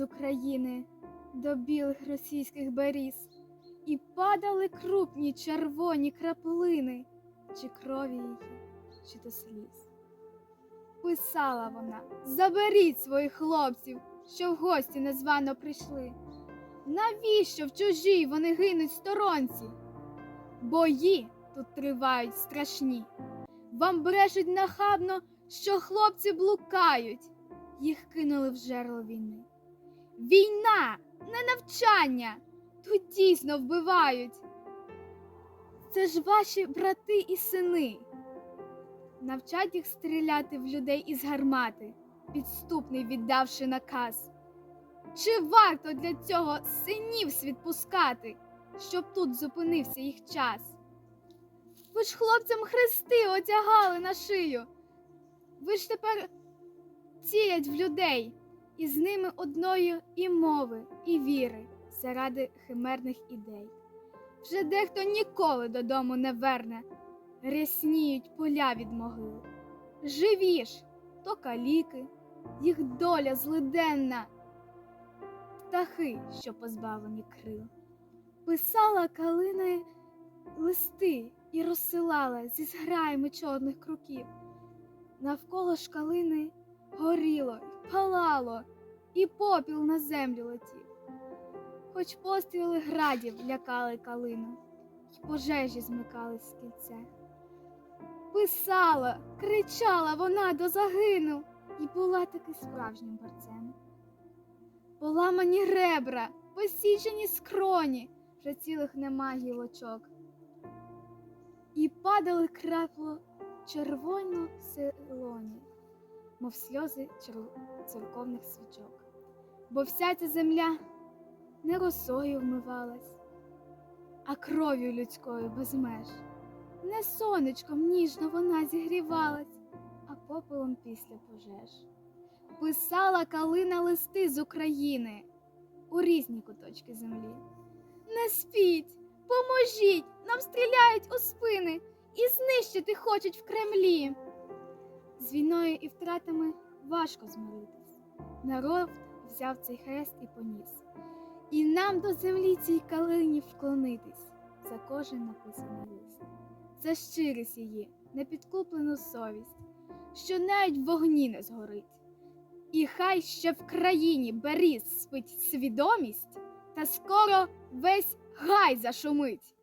України до білих російських беріз, і падали крупні червоні краплини, чи крові її, чи то сліз. Писала вона: заберіть своїх хлопців, що в гості незвано прийшли. Навіщо в чужій вони гинуть сторонці? Бої тут тривають страшні. Вам брешуть нахабно, що хлопці блукають, їх кинули в жерло війни. Війна, не навчання, тут дійсно вбивають. Це ж ваші брати і сини. Навчать їх стріляти в людей із гармати, підступний віддавши наказ. Чи варто для цього синів світ пускати, щоб тут зупинився їх час? Ви ж хлопцям хрести одягали на шию. Ви ж тепер цілять в людей, і з ними одною і мови, і віри заради химерних ідей. Вже дехто ніколи додому не верне, рясніють поля від могил. Живі ж, то каліки, їх доля злиденна, птахи, що позбавлені крил. Писала калина листи і розсилала зі зграями чорних круків. Навколо ж калини горіло палало, і попіл на землю летів. Хоч постріли градів лякали калину, й пожежі змикали з кільце. Писала, кричала вона до загину, і була таки справжнім борцем. Поламані ребра, посічені скроні, вже цілих нема гілочок. І падали крапло червоно силоні, мов сльози чер- церковних свічок. Бо вся ця земля не росою вмивалась, а кров'ю людською без меж. Не сонечком ніжно вона зігрівалась, а попелом після пожеж. Писала калина листи з України у різні куточки землі. Не спіть, поможіть, нам стріляють у спини і знищити хочуть в Кремлі. З війною і втратами важко змиритись. Народ взяв цей хрест і поніс. І нам до землі цій калині вклонитись за кожен написаний лист, за щирість її, непідкуплену совість, що навіть в вогні не згорить. І хай ще в країні беріз спить свідомість, та скоро весь гай зашумить.